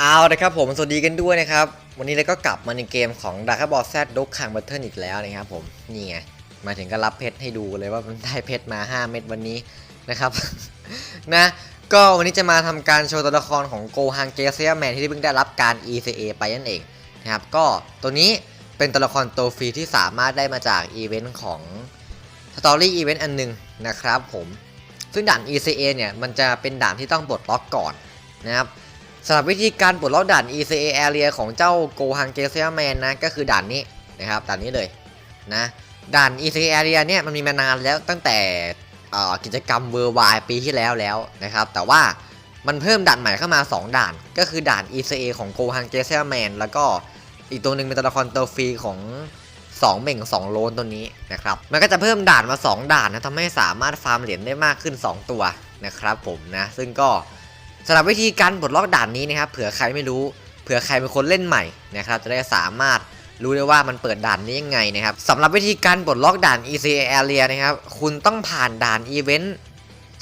เอาละครับผมสวัสดีกันด้วยนะครับ วันนี้เราก็กลับมาในเกมของ d a r k b a l l Z ดกคังบัตเทิลอีกแล้วนะครับผมนี่ไงมาถึงก็รับเพชรให้ดูเลยว่ามันได้เพชรมา 5 เม็ดวันนี้นะครับ นะก็วันนี้จะมาทำการโชว์ตัวละครของโกฮังเกเซียแมนที่เพิ่งได้รับการ ECA ไปนั่นเองนะครับก็ตัวนี้เป็นตัวละครตัวฟรีที่สามารถได้มาจากอีเวนต์ของสตอรี่อีเวนต์อันหนึงนะครับผมซึ่งด่าน ECA เนี่ยมันจะเป็นด่านที่ต้องปลดล็อกก่อนนะครับ สำหรับวิธีการปลดล็อกด่าน ECA Area ของเจ้าโกฮังเกเซียแมนนะก็คือด่านนี้นะครับด่านนี้เลยนะด่าน ECA Area เนี่ยมันมีมานานแล้วตั้งแต่กิจกรรมเวอร์ไวปีที่แล้วแล้วนะครับ แต่ว่ามันเพิ่มด่านใหม่เข้ามา 2 ด่าน ก็คือด่าน ECA ของโกฮังเกเซียแมนแล้วก็อีกตัวหนึ่งเป็นตัวละครตัวฟรีของ2เม่ง2 โลนตัวนี้นะครับ มันก็จะเพิ่มด่านมา 2 ด่านนะทำให้สามารถฟาร์มเหรียญได้มากขึ้น 2 ตัวนะครับผมนะ ซึ่งก็ สำหรับวิธีการปลดล็อกด่านนี้นะครับเผื่อใครไม่รู้เผื่อใครเป็นคนเล่นใหม่นะครับจะได้สามารถรู้ได้ว่ามันเปิดด่านนี้ยังไงนะครับสำหรับวิธีการปลดล็อกด่าน EC Area นะครับคุณต้องผ่านด่านอีเวนต์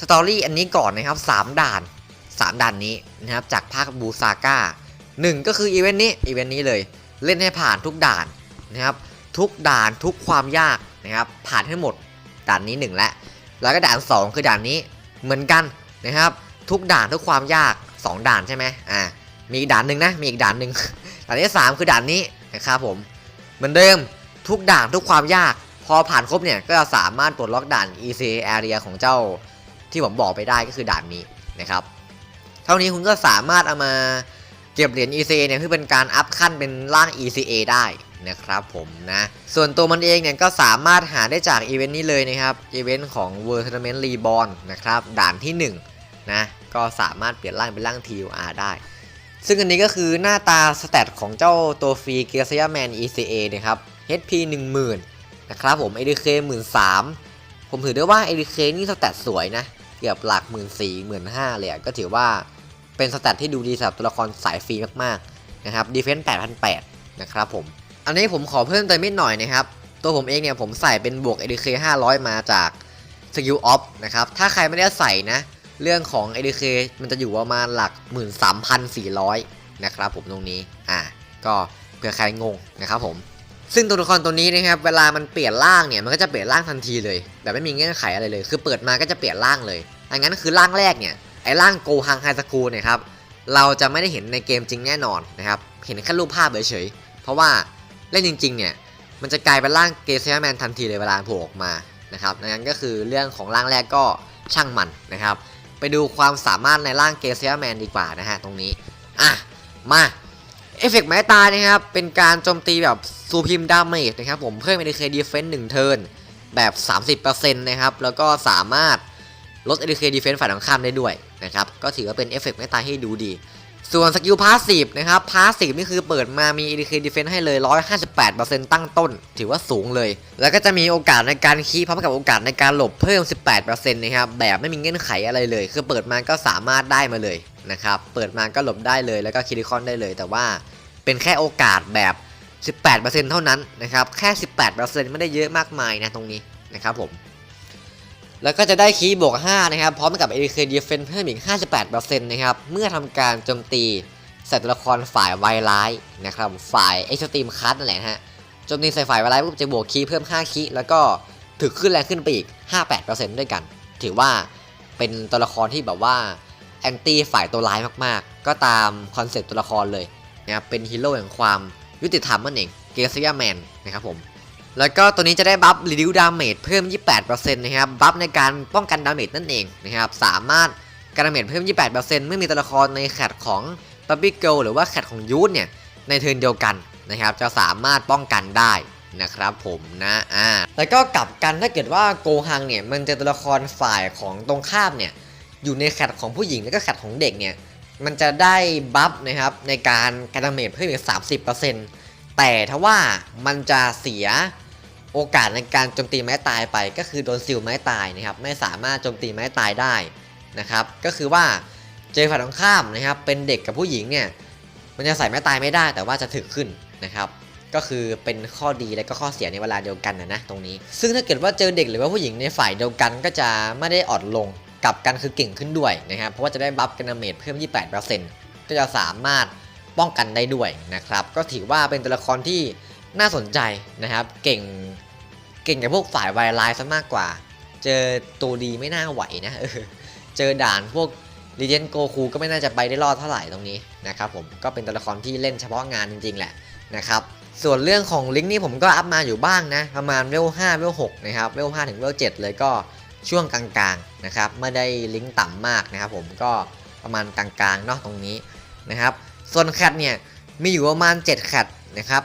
สตอรี่อันนี้ก่อนนะครับ 3 ด่าน 3 ด่านนี้นะครับจากภาคบูซาก้า1ก็คืออีเวนต์นี้อีเวนต์นี้เลยเล่นให้ผ่านทุกด่านนะครับทุกด่านทุกความยากนะครับผ่านให้หมดด่านนี้ 1 และ แล้วก็ด่าน 2 คือด่านนี้เหมือนกันนะครับ ทุกด่านทุกความยาก 2 ด่านใช่ไหมอ่ามีอีกด่านหนึ่งนะมีอีกด่านหนึ่งด่านที่ 3 คือด่านนี้นะครับผมเหมือนเดิมทุกด่านทุกความยาก พอผ่านครบเนี่ยก็จะสามารถปลดล็อกด่าน ECA Area ของเจ้าที่ผมบอกไปได้ก็คือด่านนี้นะครับ เท่านี้คุณก็สามารถเอามาเก็บเหรียญ ECA เนี่ยเพื่อเป็นการอัพขั้นเป็นร่าง ECA ได้นะครับผมนะส่วนตัวมันเองเนี่ยก็สามารถหาได้จากอีเวนต์นี้เลยนะครับอีเวนต์ของ World Tournament Reborn นะครับด่านที่ 1 นะก็สามารถเปลี่ยนร่างเป็นร่าง TUR ได้ ซึ่งอันนี้ก็คือหน้าตาสเตตของเจ้าตัวฟรีเกียร์เซียแมน ECA นะครับ HP 10,000นะครับผม ADK 13,000ผมถือได้ว่า ADK นี่สเตตสวยนะ เกือบหลัก1 4 0 0 0 1 5เลยก็ถือว่าเป็นสเตตที่ดูดีสำหรับตัวละครสายฟรีมากๆนะครับ Defense 8,800นะครับผม อันนี้ผมขอเพิ่มเติมนิดหน่อยนะครับ ตัวผมเองเนี่ยผมใส่เป็นบวก ADK 500 มาจาก Skill Off นะครับ ถ้าใครไม่ได้ใส่นะ เรื่องของ ADK มันจะอยู่ประมาณหลัก 13,400 นะครับผมตรงนี้ อ่า ก็เผื่อใครงงนะครับผม ซึ่งตัวละครตัวนี้นะครับ เวลามันเปลี่ยนร่างเนี่ย มันก็จะเปลี่ยนร่างทันทีเลย แบบไม่มีเงื่อนไขอะไรเลย คือเปิดมาก็จะเปลี่ยนร่างเลยอันนั้นคือร่างแรกเนี่ย ไอ้ร่างโกฮังไฮสคูเนี่ยครับ เราจะไม่ได้เห็นในเกมจริงแน่นอนนะครับ เห็นแค่รูปภาพเฉยๆ เพราะว่าเล่นจริงๆเนี่ย มันจะกลายเป็นร่างเกเซียแมนทันทีเลยเวลาโผล่ออกมา นะครับดังนั้นก็คือเรื่องของร่างแรกก็ช่างมันนะครับ ไปดูความสามารถในร่างเกเซียแมนดีกว่านะฮะตรงนี้ อะ มาเอฟเฟกต์ไม้ตายนะครับ เป็นการโจมตีแบบซูพิมดาเมจนะครับผมเพิ่ม ADK Defense 1เทิร์นแบบ 30%นะครับ แล้วก็สามารถลดเอเดเคดีเฟนต์ฝ่ายตรงข้ามได้ด้วยนะครับ ก็ถือว่าเป็นเอฟเฟกต์ไม้ตายให้ดูดี ส่วนสกิลพาสซีฟนะครับพาสซีฟนี่คือเปิดมามี ADK Defense ให้เลย 158%ตั้งต้น ถือว่าสูงเลย แล้วก็จะมีโอกาสในการคีพร้อมกับโอกาสในการหลบเพิ่ม 18%นะครับแบบไม่มีเงื่อนไขอะไรเลย คือเปิดมาก็สามารถได้มาเลยนะครับเปิดมาก็หลบได้เลยแล้วก็คิริคอนได้เลย แต่ว่าเป็นแค่โอกาสแบบ 18%เท่านั้นนะครับแค่ 18%ไม่ได้เยอะมากมายนะตรงนี้นะครับผม แล้วก็จะได้คีย์บวก 5 นะครับ พร้อมกับ ADK Defense เพิ่มอีก 58%นะครับ เมื่อทำการโจมตีใส่ตัวละครฝ่ายไวร้ายนะครับ ฝ่าย Extreme Card นั่นแหละฮะโจมตีใส่ฝ่ายไวร้ายปุ๊บจะบวกคีย์เพิ่ม 5 คีย์แล้วก็ถึกขึ้นแรงขึ้นไปอีก 58%ด้วยกัน ถือว่าเป็นตัวละครที่แบบว่าแอนตี้ฝ่ายตัวร้ายมากๆ ก็ตามคอนเซ็ปต์ตัวละครเลยนะครับเป็นฮีโร่แห่งความยุติธรรมนั่นเองเกเซียแมนนะครับผม แล้วก็ตัวนี้จะได้บัฟ reduce damage เพิ่ม 28%นะครับ บัฟในการป้องกันดาเมจนั่นเองนะครับ สามารถการดาเมจเพิ่ม 28%เมื่อมีตัวละครในแคตของ b ั b บี้เกิลหรือว่าแคตของยูทเนี่ย ในเทิร์นเดียวกันนะครับ จะสามารถป้องกันได้นะครับผมนะ อ่า แล้วก็กลับกันถ้าเกิดว่าโกฮังเนี่ย มันเจอตัวละครฝ่ายของตรงข้ามเนี่ย อยู่ในแคตของผู้หญิงแล้วก็แคตของเด็กเนี่ย มันจะได้บัฟนะครับในการการดาเมจเพิ่มอีก30%แต่ถ้าว่ามันจะเสีย โอกาสในการโจมตีไม้ตายไป ก็คือโดนซิลไม้ตายนะครับไม่สามารถโจมตีไม้ตายได้นะครับ ก็คือว่าเจอฝ่ายตรงข้ามนะครับเป็นเด็กกับผู้หญิงเนี่ยมันจะใส่ไม้ตายไม่ได้แต่ว่าจะถึกขึ้นนะครับก็คือเป็นข้อดีและก็ข้อเสียในเวลาเดียวกันนะนะตรงนี้ ซึ่งถ้าเกิดว่าเจอเด็กหรือว่าผู้หญิงในฝ่ายเดียวกันก็จะไม่ได้อ่อนลงกลับกันคือเก่งขึ้นด้วยนะครับเพราะว่าจะได้บัฟกันาเมจเพิ่ม 28%ก็จะสามารถป้องกันได้ด้วยนะครับก็ถือว่าเป็นตัวละครที่น่าสนใจนะครับ เก่ง เก่งกับพวกฝ่ายไวไลน์ซะมากกว่า เจอตัวดีไม่น่าไหวนะเออเจอด่านพวกลีเจนโกคูก็ไม่น่าจะไปได้รอดเท่าไหร่ตรงนี้นะครับผมก็เป็นตัวละครที่เล่นเฉพาะงานจริงๆแหละนะครับส่วนเรื่องของลิงก์นี่ผมก็อัพมาอยู่บ้างนะ ประมาณเวล5เวล6นะครับเวล5ถึงเวล7เลยก็ช่วงกลางๆนะครับไม่ได้ลิงก์ต่ำมากนะครับผมก็ประมาณกลางๆเนาะตรงนี้นะครับส่วนแคทเนี่ยมีอยู่ประมาณ7แคทนะครับ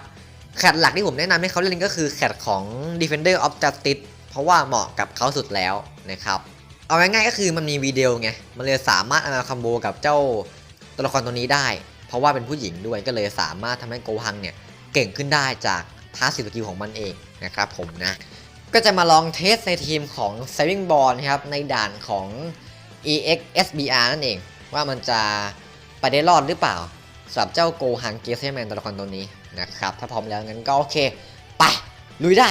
แคทหลักที่ผมแนะนำให้เขาเล่นก็คือแคทของ Defender of Justice เพราะว่าเหมาะกับเขาสุดแล้วนะครับ เอาง่ายๆก็คือมันมีวีดีโอไง มันเลยสามารถเอามาคัมโบกับเจ้าตัวละครตัวนี้ได้ เพราะว่าเป็นผู้หญิงด้วยก็เลยสามารถทำให้โกฮังเนี่ยเก่งขึ้นได้จากท่าสิสกิลของมันเองนะครับผมนะ ก็จะมาลองเทสในทีมของ Saving Ball นะครับในด่านของ EX SBR นั่นเอง ว่ามันจะไปได้รอดหรือเปล่าสำหรับเจ้าโกฮังเกสแมนตัวละครตัวนี้ นะครับ ถ้าพร้อมแล้วงั้นก็โอเค ไป ลุยได้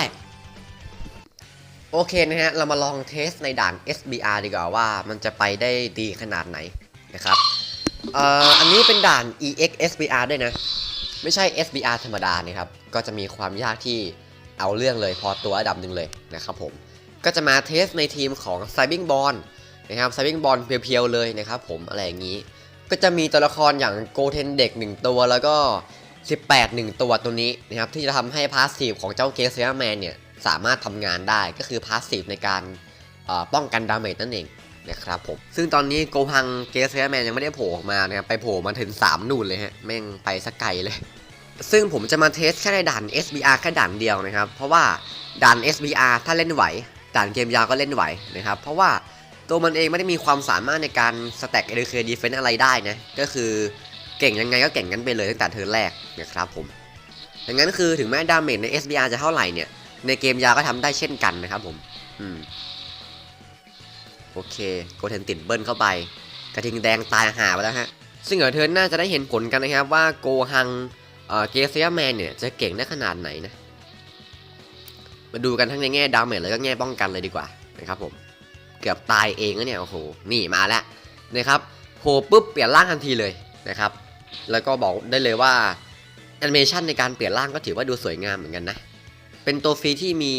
โอเคนะฮะ เรามาลองเทสในด่าน SBR ดีกว่าว่ามันจะไปได้ดีขนาดไหนนะครับเอ่ออันนี้เป็นด่าน EX SBR ด้วยนะ ไม่ใช่ SBR ธรรมดานะครับ ก็จะมีความยากที่เอาเรื่องเลยพอตัวอันดับหนึ่งเลยนะครับผม ก็จะมาเทสในทีมของ c y b i n g b o l นะครับ c y b i n g b o l เพียวๆเลยนะครับผมอะไรอย่างนี้ ก็จะมีตัวละครอย่างโกเทนเด็ก1ตัวแล้วก็ 18 1 ตัวตัวนี้นะครับ ที่จะทำให้พาสซีฟของเจ้าเกสเซียแมนเนี่ย สามารถทำงานได้ก็คือพาสซีฟในการป้องกันดาเมจนั่นเองนะครับผม ซึ่งตอนนี้โกพังเกสเซียแมนยังไม่ได้โผล่ออกมานะครับ ไปโผล่มาถึง 3 นู่นเลยฮะ แม่งไปสักไกลเลย ซึ่งผมจะมาเทสแค่ในด่าน SBR แค่ด่านเดียวนะครับ เพราะว่าด่าน SBR ถ้าเล่นไหว ด่านเกมยาวก็เล่นไหวนะครับ เพราะว่าตัวมันเองไม่ได้มีความสามารถในการสแต็กเอเดเคดีเฟนอะไรได้นะ ก็คือ เก่งยังไงก็เก่งงั้นไปเลยตั้งแต่เทิร์นแรกนะครับผมดังนั้นคือถึงแม้ดาเมจใน SBR จะเท่าไหร่เนี่ย ในเกมยาวก็ทำได้เช่นกันนะครับผมอืมโอเคโกเทนติดเบิ้ลเข้าไป กระทิงแดงตายหาไปแล้วฮะ ซึ่งเดี๋ยวเทิร์นน่าจะได้เห็นผลกันนะครับว่าโกฮังเอ่อเกเซียแมนเนี่ยจะเก่งได้ขนาดไหนนะ มาดูกันทั้งในแง่ดาเมจแล้วก็แง่ป้องกันเลยดีกว่านะครับผม เกือบตายเองแล้วเนี่ยโอ้โห นี่มาแล้วนะครับโผล่ปุ๊บเปลี่ยนร่างทันทีเลยนะครับ แล้วก็บอกได้เลยว่าแอนิเมชันในการเปลี่ยนร่างก็ถือว่าดูสวยงามเหมือนกันนะ เป็นตัวฟรีที่มี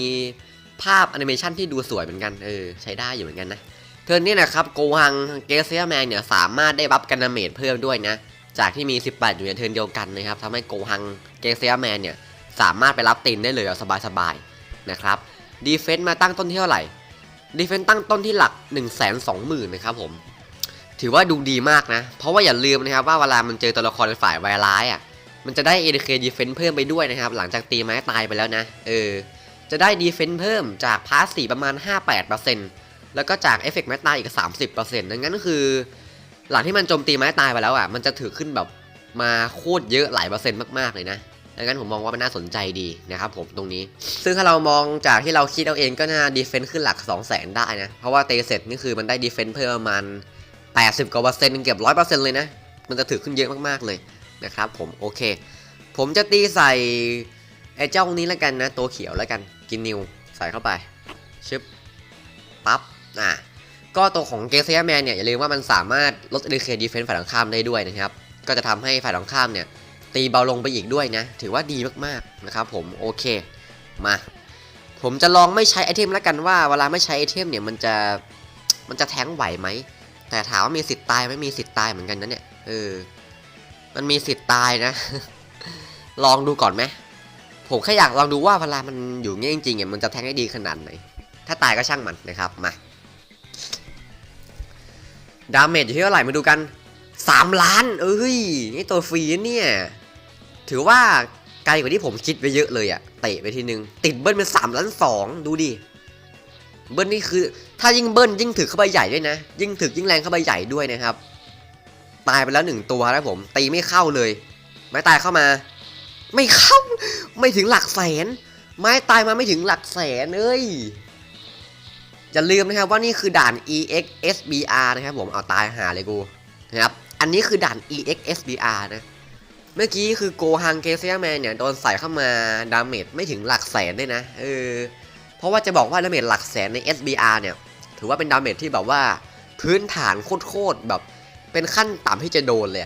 ภาพแอนิเมชันที่ดูสวยเหมือนกันเออใช้ได้อยู่เหมือนกันนะเทิร์นนี้นะครับโกฮังเกเซียแมนเนี่ยสามารถได้บัฟกันดาเมจเพิ่มด้วยนะ จากที่มี 18 อยู่ในเทิร์นเดียวกันนะครับทำให้โกฮังเกเซียแมนเนี่ยสามารถไปรับตีนได้เลยแบบสบายๆนะครับดีเฟนต์มาตั้งต้นที่เท่าไหร่ดีเฟนต์ตั้งต้นที่หลัก 1 2 0 0 0 0นะครับผม ถือว่าดูดีมากนะ เพราะว่าอย่าลืมนะครับว่าเวลามันเจอตัวละครฝ่ายไวร้ายอะมันจะได้ ADK Defense เพิ่มไปด้วยนะครับ หลังจากตีไม้ตายไปแล้วนะ เออ จะได้ Defense เพิ่มจากพาสสีประมาณ 58%แล้วก็จากเอฟเฟกต์ไม้ตายอีก 30%ดังนั้นคือ หลังที่มันโจมตีไม้ตายไปแล้วอะ มันจะถือขึ้นแบบมาโคตรเยอะหลายเปอร์เซ็นต์มากๆเลยนะ ดังนั้นผมมองว่ามันน่าสนใจดีนะครับผมตรงนี้ ซึ่งถ้าเรามองจากที่เราคิดเอาเองก็น่าดีเฟนซ์ขึ้นหลัก 2 0 0 0 0 0ได้นะ เพราะว่าเตเสร็จนี่คือมันได้ดีเฟนซ์เพิ่มประมาณ 80กว่าเปอร์เซ็นต์เกือบร้อยเปอร์เซ็นต์เลยนะ มันจะถือขึ้นเยอะมากๆเลยนะครับผมโอเค ผมจะตีใส่ไอ้เจ้านี้แล้วกันนะ ตัวเขียวแล้วกันกินนิวใส่เข้าไปชึบปั๊บอะก็ตัวของเกเซียแมนเนี่ยอย่าลืมว่ามันสามารถลด ADK Defense ฝ่ายตรงข้ามได้ด้วยนะครับ ก็จะทำให้ฝ่ายตรงข้ามเนี่ยตีเบาลงไปอีกด้วยนะ ถือว่าดีมากๆนะครับผมโอเคมาผมจะลองไม่ใช้ไอเทมแล้วกันว่าเวลาไม่ใช้ไอเทมเนี่ยมันจะมันจะแทงไหวไหม แต่ถามว่ามีสิทธิ์ตายไม่มีสิทธิ์ตายเหมือนกันนะเนี่ยเออมันมีสิทธิ์ตายนะ ลองดูก่อนไหมผมแค่อยากลองดูว่าเวลามันอยู่เงี้ยจริงๆเนี่ยมันจะแทงได้ดีขนาดไหน ถ้าตายก็ช่างมันนะครับมาดาเมจอยู่ที่เท่าไหร่มาดูกัน 3 ล้าน เอ้ยนี่ตัวฟรีนเนี่ย ถือว่าไกลกว่าที่ผมคิดไปเยอะเลยอะเตะไปทีนึง ติดเบิ้ลเป็น3ล้าน2ดูดิ เบิ้ลนี่คือถ้ายิ่งเบิ้ลยิ่งถึกเข้าไปใหญ่ด้วยนะ ยิ่งถึกยิ่งแรงเข้าไปใหญ่ด้วยนะครับ ตายไปแล้วหนึ่งตัวนะผม ตีไม่เข้าเลย ไม้ตายเข้ามา ไม่เข้า ไม่ถึงหลักแสน ไม้ตายมาไม่ถึงหลักแสนเอ้ยอย่าลืมนะครับว่านี่คือด่าน EX SBR นะครับผมเอาตายหาเลยกูนะครับอันนี้คือด่าน EX SBR นะเมื่อกี้คือโกฮังเกเซียแมนเนี่ยโดนใส่เข้ามาดาเมจไม่ถึงหลักแสนด้วยนะเออ เพราะว่าจะบอกว่าดาเมจหลักแสนใน SBR เนี่ย ถือว่าเป็นดาเมจที่แบบว่าพื้นฐานโคตรๆแบบเป็นขั้นต่ำที่จะโดนเลย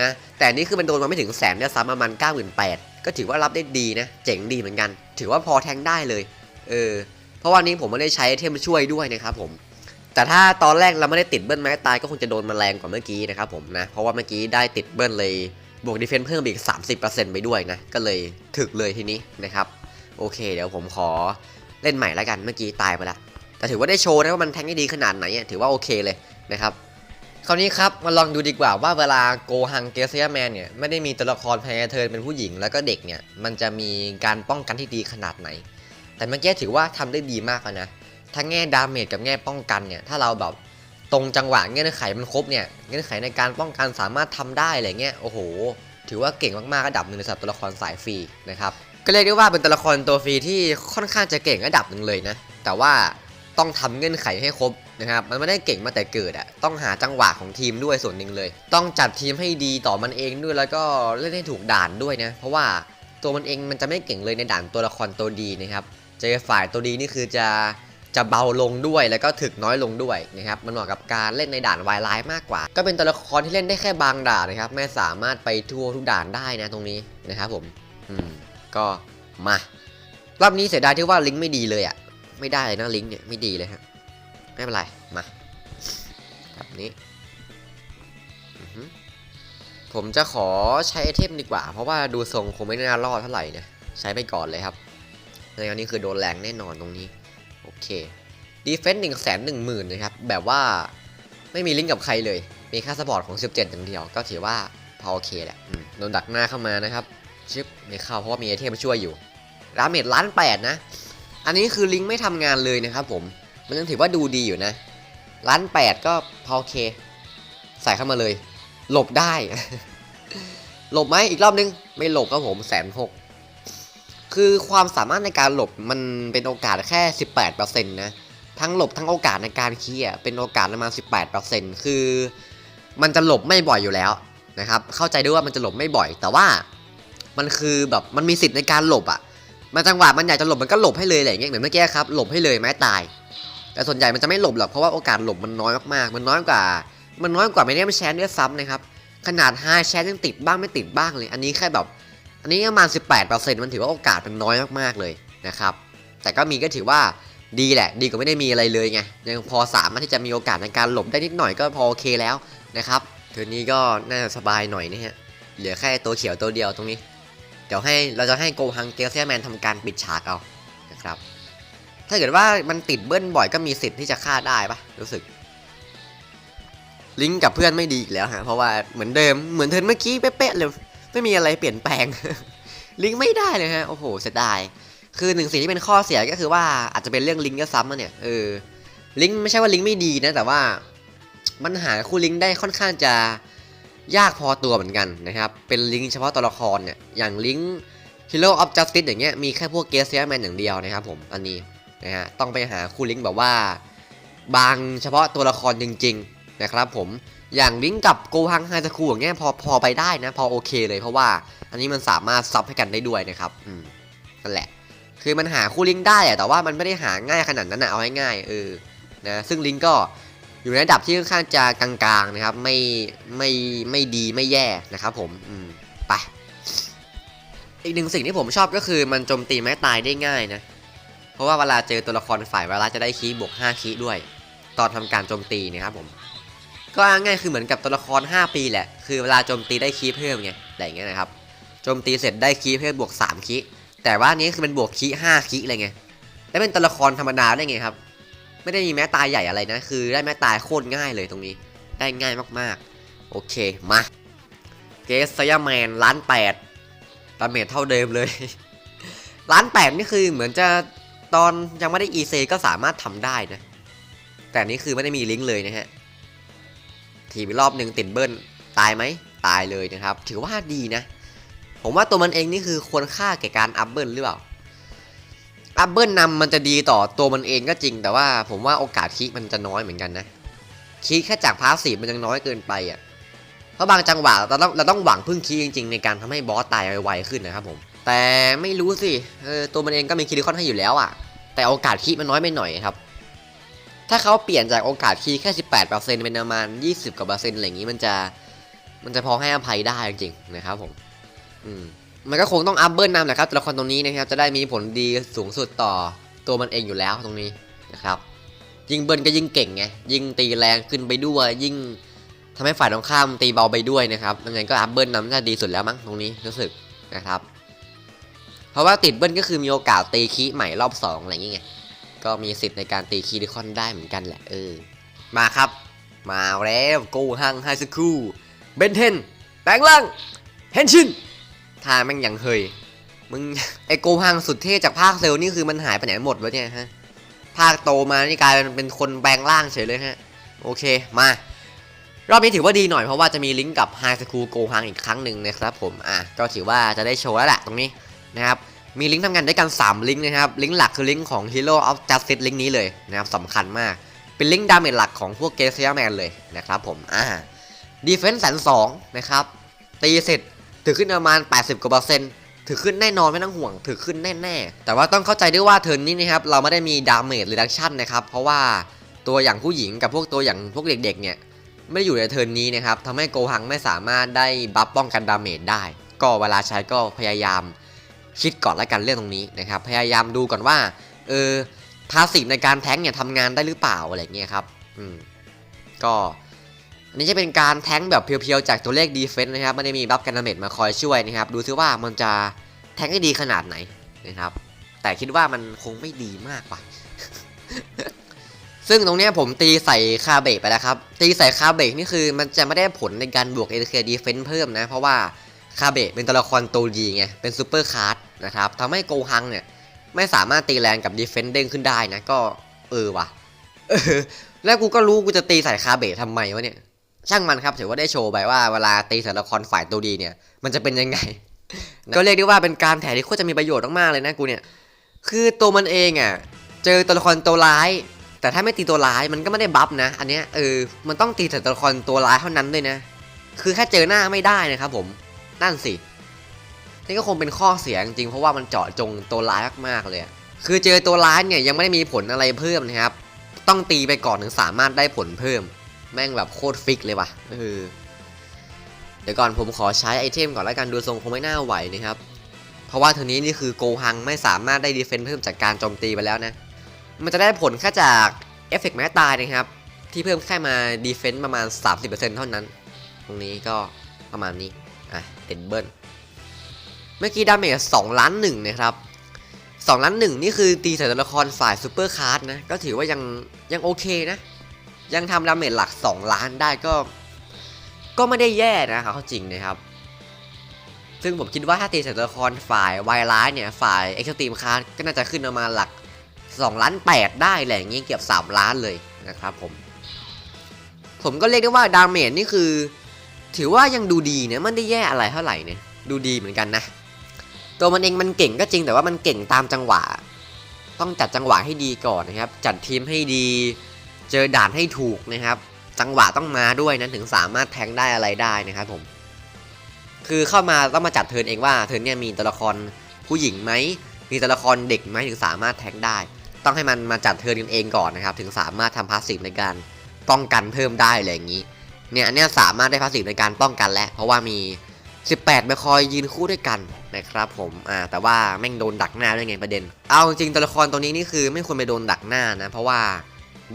นะแต่นี่คือมันโดนมาไม่ถึงแสนเนี่ยซ้ำประมาณ 98,000ก็ถือว่ารับได้ดีนะ เจ๋งดีเหมือนกัน ถือว่าพอแทงได้เลยเออเพราะวันนี้ผมไม่ได้ใช้เทมช่วยด้วยนะครับผม แต่ถ้าตอนแรกเราไม่ได้ติดเบิ้ลไม้ตายก็คงจะโดนมาแมลงกว่าเมื่อกี้นะครับผมนะเพราะว่าเมื่อกี้ได้ติดเบิ้ลเลยบวกดีเฟนซ์เพิ่มอีก 30%ไปด้วยนะก็เลยถึกเลยทีนี้นะครับ โอเค เดี๋ยวผมขอเล่นใหม่แล้วกันเมื่อกี้ตายไปละแต่ถือว่าได้โชว์นะว่ามันแทงได้ดีขนาดไหนถือว่าโอเคเลยนะครับคราวนี้ครับมาลองดูดีกว่าว่าเวลาโกฮังเกเซียแมนเนี่ยไม่ได้มีตัวละครภายในเทิร์นเป็นผู้หญิงแล้วก็เด็กเนี่ยมันจะมีการป้องกันที่ดีขนาดไหน แต่เมื่อกี้ถือว่าทำได้ดีมากแล้วนะทั้งแง่ดาเมจกับแง่ป้องกันเนี่ยถ้าเราแบบตรงจังหวะเงื่อนไขมันครบเนี่ยเงื่อนไขในการป้องกันสามารถทำได้อะไรเงี้ยโอ้โห ถือว่าเก่งมากๆระดับหนึ่งสำหรับตัวละครสายฟรีนะครับ ก็เรียกได้ว่าเป็นตัวละครตัวฟรีที่ค่อนข้างจะเก่งระดับหนึ่งเลยนะ แต่ว่าต้องทำเงื่อนไขให้ครบนะครับ มันไม่ได้เก่งมาแต่เกิดอะต้องหาจังหวะของทีมด้วยส่วนหนึ่งเลย ต้องจัดทีมให้ดีต่อมันเองด้วยแล้วก็เล่นให้ถูกด่านด้วยนะ เพราะว่าตัวมันเองมันจะไม่เก่งเลยในด่านตัวละครตัวดีนะครับ เจอฝ่ายตัวดีนี่คือจะจะเบาลงด้วยแล้วก็ถึกน้อยลงด้วยนะครับ มันเหมาะกับการเล่นในด่านวายร้ายมากกว่า ก็เป็นตัวละครที่เล่นได้แค่บางด่านนะครับ ไม่สามารถไปทั่วทุกด่านได้นะตรงนี้นะครับผม อืม ก็มารอบนี้เสียดายที่ว่าลิงก์ไม่ดีเลยอะ่ะ ไม่ได้นะลิงก์เนี่ยไม่ดีเลยฮะ ไม่เป็นไร มาแบบนี้ ผมจะขอใช้ไอเทมดีกว่า เพราะว่าดูทรงคงไม่น่ารอดเท่าไหร่นี่ยใช้ไปก่อนเลยครับ ในอันนี้คือโดนแรงแน่นอนตรงนี้ โอเคดีเฟนต์หนึ่งแสนหนึ่งหมื่นนะครับ แบบว่าไม่มีลิงก์กับใครเลย มีค่าสปอร์ตของ 17อย่างเดียว ก็ถือว่าพอโอเคแหละโดนดักหน้าเข้ามานะครับ ชึบไม่เข้าเพราะว่ามีไอเทมช่วยอยู่ราเมดล้านแปดนะ อันนี้คือลิงไม่ทำงานเลยนะครับผม มันยังถือว่าดูดีอยู่นะ ล้านแปดก็พอเค ใส่เข้ามาเลย หลบได้ หลบไหมอีกรอบนึง ไม่หลบครับผมแสนหกคือความสามารถในการหลบมันเป็นโอกาสแค่ 18%นะ ทั้งหลบทั้งโอกาสในการเคลีย์เป็นโอกาสประมาณ 18%คือ มันจะหลบไม่บ่อยอยู่แล้วนะครับ เข้าใจด้วยว่ามันจะหลบไม่บ่อย แต่ว่า มันคือแบบมันมีสิทธิ์ในการหลบอะ่ะมันจังหวะมันอยากจะหลบมันก็หลบให้เลยอะไรอย่างเงี้ยเหมือนเมื่อกี้ครับหลบให้เลยแม้ตาย แต่ส่วนใหญ่มันจะไม่หลบหรอกเพราะว่าโอกาสหลบมันน้อยมากๆมันน้อยกว่า มันน้อยกว่าไม่ได้ไม่แชนด้วยซ้ำนะครับขนาดไฮแชนยังติดบ้างไม่ติดบ้างเลย อันนี้แค่แบบ อันนี้ประมาณ 18%มันถือว่าโอกาสมันน้อยมากๆเลยนะครับ แต่ก็มีก็ถือว่าดีแหละ ดีกว่าไม่ได้มีอะไรเลยไง ยังพอสามารถที่จะมีโอกาสในการหลบได้นิดหน่อยก็พอโอเคแล้วนะครับเทือนี้ก็น่าจะสบายหน่อยนะฮะ เหลือแค่ตัวเขียวตัวเดียวตรงนี้ เดี๋ยวให้เราจะให้โกฮังเกลเซียแมนทำการปิดฉากเอานะครับ ถ้าเกิดว่ามันติดเบิ้ลบ่อยก็มีสิทธิ์ที่จะฆ่าได้ปะรู้สึก ลิงก์กับเพื่อนไม่ดีอีกแล้วฮะเพราะว่าเหมือนเดิมเหมือนเทินเมื่อกี้เป๊ะๆเลยไม่มีอะไรเปลี่ยนแปลง ลิงก์ไม่ได้เลยฮะโอ้โหเสียดายคือหนึ่งสิ่งที่เป็นข้อเสียก็คือว่าอาจจะเป็นเรื่องลิงก์ก็ซ้ำเนี่ยเออลิงก์ไม่ใช่ว่าลิงก์ไม่ดีนะแต่ว่ามันหาคู่ลิงก์ได้ค่อนข้างจะ ยากพอตัวเหมือนกันนะครับ เป็นลิงก์เฉพาะตัวละครเนี่ย อย่างลิงก์ Hero of Justice อย่างเงี้ย มีแค่พวกเกสเซียแมนอย่างเดียวนะครับผม อันนี้นะฮะ ต้องไปหาคู่ลิงก์แบบว่า บางเฉพาะตัวละครจริง ๆ นะครับผม อย่างลิงก์กับโกฮังไฮสคูอย่างเงี้ยพอพอไปได้นะ พอโอเคเลยเพราะว่าอันนี้มันสามารถซับให้กันได้ด้วยนะครับ อืม นั่นแหละ คือมันหาคู่ลิงก์ได้อะแต่ว่ามันไม่ได้หาง่ายขนาดนั้นนะเอาง่ายๆเออ นะ ซึ่งลิงก์ก็ อยู่ในระดับที่ค่อนข้างจะกลางๆนะครับ ไม่ไม่ไม่ดีไม่แย่นะครับ ผมอืมไปอีกหนึ่งสิ่งที่ผมชอบก็คือมันโจมตีไม้ตายได้ง่ายนะเพราะว่าเวลาเจอตัวละครฝ่ายเวลาจะได้คีย์บวก5คีย์ด้วย ตอนทำการโจมตีนะครับผม ก็ง่ายคือเหมือนกับตัวละคร 5 ปีแหละ คือเวลาโจมตีได้คีย์เพิ่มไงอะไรอย่างเงี้ยนะครับโจมตีเสร็จได้คีย์เพิ่มบวก3คีย์แต่ว่านี้คือเป็นบวกคีย์5คีย์อะไรไงแล้วเป็นตัวละครธรรมดาได้ไงครับ ไม่ได้มีแม้ตายใหญ่อะไรนะ คือได้แม้ตายโคตรง่ายเลยตรงนี้ ได้ง่ายมากๆ โอเค มาเกสซยาแมนล้านแปดดาเมจเท่าเดิมเลย ล้านแปดนี่คือเหมือนจะตอนยังไม่ได้ EC ก็สามารถทำได้นะ แต่นี่คือไม่ได้มีลิงก์เลยนะฮะ ทีไปรอบหนึ่งติดเบิ้ลตายไหม ตายเลยนะครับ ถือว่าดีนะ ผมว่าตัวมันเองนี่คือควรค่าแก่การอัพเบิ้ลหรือเปล่า อัพเบิลนำมันจะดีต่อตัวมันเองก็จริง แต่ว่าผมว่าโอกาสคิมันจะน้อยเหมือนกันนะคิแค่จากพาสซีฟมันยังน้อยเกินไปอะเพราะบางจังหวะเราต้องเราต้องหวังพึ่งคีจริง ๆ ในการทำให้บอสตายไวๆขึ้นนะครับผม แต่ไม่รู้สิเออตัวมันเองก็มีคิริคอนให้อยู่แล้วอะ แต่โอกาสคีมันน้อยไปหน่อยครับ ถ้าเขาเปลี่ยนจากโอกาสคีแค่ 18%เป็นประมาณ 20กว่าเปอร์เซ็นต์อะไรอย่างนี้มันจะมันจะพอให้อภัยได้จริงๆนะครับผม อืม มันก็คงต้องอัพเบิลนำแหละครับตัวละครตรงนี้นะครับจะได้มีผลดีสูงสุดต่อตัวมันเองอยู่แล้วตรงนี้นะครับยิ่งเบิลก็ยิ่งเก่งไงยิ่งตีแรงขึ้นไปด้วย ยิ่งทำให้ฝ่ายตรงข้ามตีเบาไปด้วยนะครับยังไงก็อัพเบิลนำน่าจะดีสุดแล้วมั้งตรงนี้รู้สึกนะครับ เพราะว่าติดเบิลก็คือมีโอกาสตีคีใหม่รอบสองอะไรอย่างเงี้ยก็มีสิทธิ์ในการตีคีดิคอนได้เหมือนกันแหละเออมาครับ มาแล้วโกฮังไฮสคูเบนเทนแปลงร่างเฮนชิน ท่าแม่งอย่างเฮยมึงไอโกฮังสุดเท่จากภาคเซลล์นี่คือมันหายไปไหนหมดวะเนี่ยฮะภาคโตมานี่กลายเป็นคนแปลงร่างเฉยเลยฮะ โอเคมารอบนี้ถือว่าดีหน่อยเพราะว่าจะมีลิงก์กับ High School Go Hang อีกครั้งหนึ่งนะครับผมอะก็ถือว่าจะได้โชว์แล้วแหละตรงนี้นะครับมีลิงก์ทำงานด้วยกัน 3 ลิงก์นะครับ ลิงก์หลักคือลิงก์ของ Hero of Justice ลิงก์นี้เลยนะครับสำคัญมาก เป็นลิงก์ดาเมจหลักของพวกเกสเซียแมนเลยนะครับผมอ่าดีเฟนส์แสนสองนะครับตีเสร็จ ถือขึ้นประมาณ 80 กว่าเปอร์เซ็นต์ถือขึ้นแน่นอนไม่ต้องห่วง ถือขึ้นแน่ๆ แต่ว่าต้องเข้าใจด้วยว่าเทิร์นนี้นะครับเราไม่ได้มีดาเมจหรีดักชั่นนะครับ เพราะว่าตัวอย่างผู้หญิงกับพวกตัวอย่างพวกเด็กๆเนี่ยไม่ได้อยู่ในเทิร์นนี้นะครับทำให้โกหังไม่สามารถได้บัฟป้องกันดาเมจได้ ก็เวลาใช้ก็พยายามคิดก่อนและกันเรื่องตรงนี้นะครับพยายามดูก่อนว่าเออพาสีในการแท้งเนี่ยทำงานได้หรือเปล่าอะไรเงี้ยครับอืมก็ อันนี้จะเป็นการแท้งแบบเพียวๆ จากตัวเลขดีเฟนต์นะครับไม่ได้มีบัฟกันดาเมจมาคอยช่วยนะครับ ดูซิว่ามันจะแท้งได้ดีขนาดไหนนะครับ แต่คิดว่ามันคงไม่ดีมากกว่าซึ่งตรงนี้ผมตีใส่คาเบกไปแล้วครับ ตีใส่คาเบกนี่คือมันจะไม่ได้ผลในการบวก ATK Defense เพิ่มนะ เพราะว่าคาเบกเป็นตัวละครตัวดีไง เป็นซูเปอร์คาร์ดนะครับทำให้โกฮังเนี่ย ไม่สามารถตีแรงกับ Defense เด้งขึ้นได้นะ ก็เออว่ะแล้วกูก็รู้กูจะตีใส่คาเบกทำไมวะเนี่ย ช่างมันครับถือว่าได้โชว์ไปว่าเวลาตีใส่ละครฝ่ายตัวดีเนี่ย มันจะเป็นยังไง ก็เรียกได้ว่าเป็นการแถที่โคตรจะมีประโยชน์มากๆเลยนะกูเนี่ย คือตัวมันเองอะเจอตัวละครตัวร้าย แต่ถ้าไม่ตีตัวร้ายมันก็ไม่ได้บัฟนะ อันเนี้ยเออมันต้องตีแต่ตัวละครตัวร้ายเท่านั้นด้วยนะ คือแค่เจอหน้าไม่ได้นะครับผมนั่นสินี่ก็คงเป็นข้อเสียจริงเพราะว่ามันเจาะจงตัวร้ายมากๆเลยคือเจอตัวร้ายเนี่ยยังไม่ได้มีผลอะไรเพิ่มนะครับ ต้องตีไปก่อนถึงสามารถได้ผลเพิ่ม แม่งแบบโคตรฟิกเลยว่ะเออเดี๋ยวก่อนผมขอใช้ไอเทมก่อนแล้วกันดูทรงคงไม่น่าไหวนะครับ เพราะว่าเทอนี้นี่คือโกฮังไม่สามารถได้ดีเฟนต์เพิ่มจากการโจมตีไปแล้วนะ มันจะได้ผลแค่จากเอฟเฟกต์แม้ตายนะครับ ที่เพิ่มแค่มาดีเฟนต์ประมาณ 30%เท่านั้น ตรงนี้ก็ประมาณนี้ อะเด็ดเบิ้ลเมื่อกี้ดาเมจ2ล้านหนึ่งนะครับ2ล้านหนึ่งนี่คือตีใส่ตัวละครฝ่ายซูเปอร์คาร์ดนะ ก็ถือว่ายังยังโอเคนะ ยังทำดาเมจหลัก 2 ล้านได้ก็ ก็ไม่ได้แย่นะครับเขาจริงนะครับ ซึ่งผมคิดว่าถ้าตีใส่ตัวละครฝ่ายไวร้ายเนี่ย ฝ่ายเอ็กซ์ตรีมคาร์ก็น่าจะขึ้นมาหลัก 2 ล้าน 8 ได้แหละอย่างงี้เกือบ 3 ล้านเลยนะครับผม ผมก็เรียกได้ว่าดาเมจนี่คือ ถือว่ายังดูดีเนี่ยมันได้แย่อะไรเท่าไหร่เนี่ยดูดีเหมือนกันนะ ตัวมันเองมันเก่งก็จริงแต่ว่ามันเก่งตามจังหวะ ต้องจัดจังหวะให้ดีก่อนนะครับ จัดทีมให้ดี เจอด่านให้ถูกนะครับ จังหวะต้องมาด้วยนะถึงสามารถแทงได้อะไรได้นะครับผม คือเข้ามาต้องมาจัดเทิร์นเองว่าเทิร์นเนี่ยมีตัวละครผู้หญิงไหมมีตัวละครเด็กไหมถึงสามารถแทงได้ ต้องให้มันมาจัดเทิร์นกันเองก่อนนะครับ ถึงสามารถทำพาสซีฟในการป้องกันเพิ่มได้อะไรอย่างนี้ เนี่ยอันนี้สามารถได้พาสซีฟในการป้องกันแล้วเพราะว่ามี 18ไปคอยยืนคู่ด้วยกันนะครับผมอ่าแต่ว่าแม่งโดนดักหน้าด้วยไงประเด็น เอาจริงตัวละครตัวนี้นี่คือไม่ควรไปโดนดักหน้านะ เพราะว่า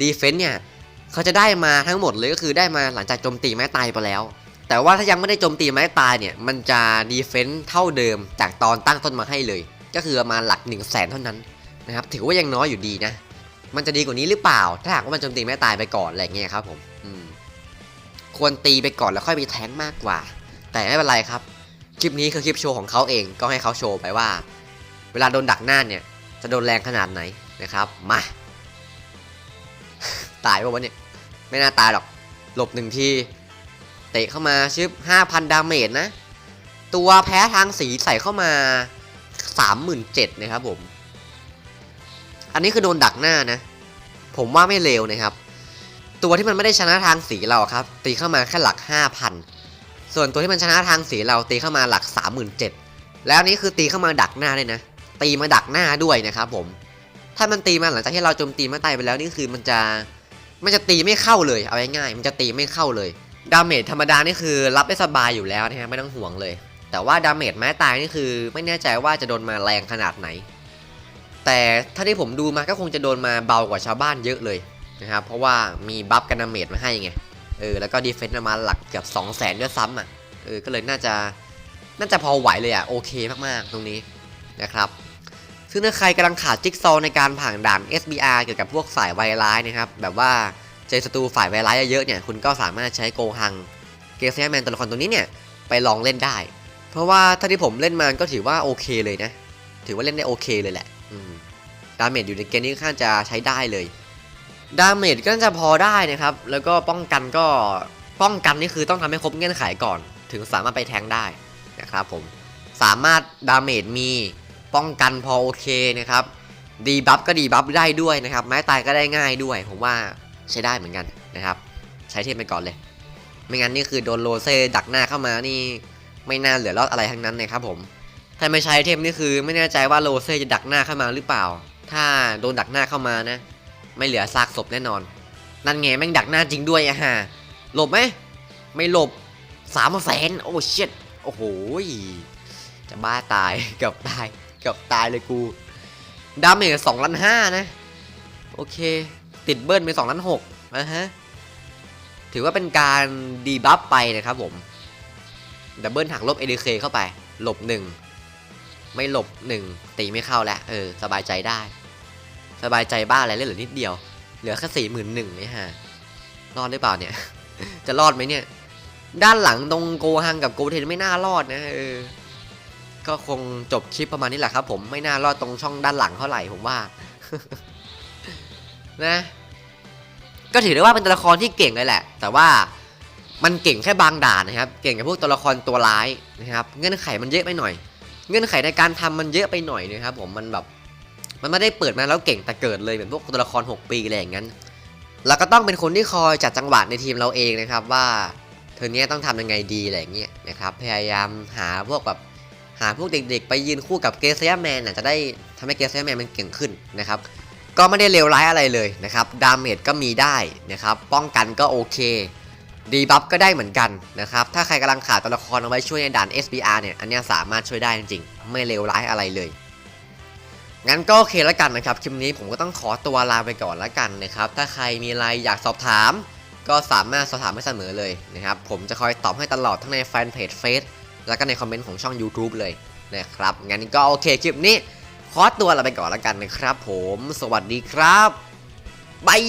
ดีเฟนต์เนี่ยเขาจะได้มาทั้งหมดเลยก็คือได้มาหลังจากโจมตีไม้ตายไปแล้ว แต่ว่าถ้ายังไม่ได้โจมตีไม้ตายเนี่ยมันจะดีเฟนต์เท่าเดิมจากตอนตั้งต้นมาให้เลย ก็คือประมาณหลัก1นึ่งแสนเท่านั้นนะครับถือว่ายังน้อยอยู่ดีนะ มันจะดีกว่านี้หรือเปล่า ถ้าหากว่ามันโจมตีไม้ตายไปก่อนอะไรเงี้ยครับผมควรตีไปก่อนแล้วค่อยไปแทงมากกว่า แต่ไม่เป็นไรครับ คลิปนี้คือคลิปโชว์ของเขาเองก็ให้เขาโชว์ไปว่า เวลาโดนดักหน้าเนี่ยจะโดนแรงขนาดไหนนะครับมา ตายปะวะเนี่ย ไม่น่าตายหรอก หลบหนึ่งที เตะเข้ามาชึบ5,000ดาเมจนะ ตัวแพ้ทางสีใส่เข้ามา37,000นะครับผม อันนี้คือโดนดักหน้านะ ผมว่าไม่เลวนะครับ ตัวที่มันไม่ได้ชนะทางสีเราครับ ตีเข้ามาแค่หลัก5,000ส่วนตัวที่มันชนะทางสีเราตีเข้ามาหลัก37,000แล้วนนี้คือตีเข้ามาดักหน้าเลยนะ ตีมาดักหน้าด้วยนะครับผม ถ้ามันตีมาหลังจากที่เราโจมตีมาตายไปแล้วนี่คือมันจะ มันจะตีไม่เข้าเลยเอาง่ายๆมันจะตีไม่เข้าเลยดาเมจธรรมดานี่คือรับได้สบายอยู่แล้วนะฮะไม่ต้องห่วงเลย แต่ว่าดาเมจไม้ตายนี่คือ ไม่แน่ใจว่าจะโดนมาแรงขนาดไหน แต่ถ้าที่ผมดูมาก็คงจะโดนมาเบากว่าชาวบ้านเยอะเลยนะครับเพราะว่ามีบัฟกันดาเมจมาให้ไงเออแล้วก็ดีเฟนต์มาหลักเกือบ 2 0 0 0 0นด้วยซ้ำอะเออก็เลยน่าจะน่าจะพอไหวเลยอะโอเคมากๆตรงนี้นะครับ ซึ่งถ้าใครกำลังขาดจิ๊กซอในการผ่านด่าน SBR เกี่ยวกับพวกฝ่ายไวร้ายนะครับ แบบว่าเจอศัตรูฝ่ายไวร้ายเยอะๆเนี่ย คุณก็สามารถใช้โกฮังเกเซียแมนตัวละครตัวนี้เนี่ยไปลองเล่นได้ เพราะว่าถ้าที่ผมเล่นมาก็ถือว่าโอเคเลยนะ ถือว่าเล่นได้โอเคเลยแหละดาเมจอยู่ในเกมนี้ค่อนข้างจะใช้ได้เลยดาเมจก็จะพอได้นะครับ แล้วก็ป้องกันก็ป้องกันนี่คือต้องทำให้ครบเงื่อนไขก่อน ถึงสามารถไปแทงได้นะครับผม สามารถดาเมจมี ป้องกันพอโอเคนะครับดีบัฟก็ดีบัฟได้ด้วยนะครับไม้ตายก็ได้ง่ายด้วย ผมว่าใช้ได้เหมือนกันนะครับ ใช้เทพไปก่อนเลย ไม่งั้นนี่คือโดนโรเซ่ดักหน้าเข้ามานี่ ไม่น่าเหลือรอดอะไรทั้งนั้นนะครับผมถ้าไม่ใช้เทพนี่คือไม่แน่ใจว่าโรเซ่จะดักหน้าเข้ามาหรือเปล่า ถ้าโดนดักหน้าเข้ามานะ ไม่เหลือซากศพแน่นอน นั่นไงแม่งดักหน้าจริงด้วยอะฮะหลบไหมไม่หลบสามแสนโอ้เชิดโอ้โหยจะบ้าตายเกือบตาย เกือบตายเลยกูดาเมจสองล้านห้านะ โอเค ติดเบิ้ลไปสองล้านหกนะฮะ ถือว่าเป็นการดีบัฟไปนะครับผมดับเบิลหักลบ ADK เคเข้าไป หลบหนึ่งไม่หลบหนึ่งตีไม่เข้าแล้ว เออ สบายใจได้ สบายใจบ้าอะไรเล่นเหลือนิดเดียว เหลือแค่สี่หมื่นหนึ่งนี่ฮะรอดหรือเปล่าเนี่ย จะรอดไหมเนี่ย ด้านหลังตรงโกฮังกับโกเทนไม่น่ารอดนะเออ ก็คงจบคลิปประมาณนี้แหละครับผมไม่น่ารอดตรงช่องด้านหลังเท่าไหร่ผมว่า นะ ก็ถือได้ว่าเป็นตัวละครที่เก่งเลยแหละ แต่ว่ามันเก่งแค่บางด่านนะครับ เก่งกับพวกตัวละครตัวร้ายนะครับ เงื่อนไขมันเยอะไปหน่อย เงื่อนไขในการทำมันเยอะไปหน่อยนะครับผมมันแบบมันไม่ได้เปิดมาแล้วเก่งแต่เกิดเลยเหมือนพวกตัวละคร 6 ปีอะไรอย่างนั้นเราก็ต้องเป็นคนที่คอยจัดจังหวะในทีมเราเองนะครับว่าเธอเนี้ยต้องทำยังไงดีอะไรอย่างเงี้ยนะครับพยายามหาพวกแบบ หาพวกเด็กๆ ไปยืนคู่กับเกเซียแมนน่ะจะได้ทำให้เกเซียแมนมันเก่งขึ้นนะครับ ก็ไม่ได้เลวร้ายอะไรเลยนะครับ ดาเมจก็มีได้นะครับ ป้องกันก็โอเค ดีบัฟก็ได้เหมือนกันนะครับ ถ้าใครกำลังขาดตัวละครเอาไว้ช่วยในด่าน SBR เนี่ย อันนี้สามารถช่วยได้จริงๆ ไม่เลวร้ายอะไรเลย งั้นก็โอเคแล้วกันนะครับ คลิปนี้ผมก็ต้องขอตัวลาไปก่อนแล้วกันนะครับ ถ้าใครมีอะไรอยากสอบถาม ก็สามารถสอบถามได้เสมอเลยนะครับ ผมจะคอยตอบให้ตลอดทั้งในแฟนเพจเฟซ แล้วก็ในคอมเมนต์ของช่อง YouTube เลยนะครับ งั้นก็โอเคคลิปนี้ ขอตัวเราไปก่อนแล้วกันนะครับผม สวัสดีครับบาย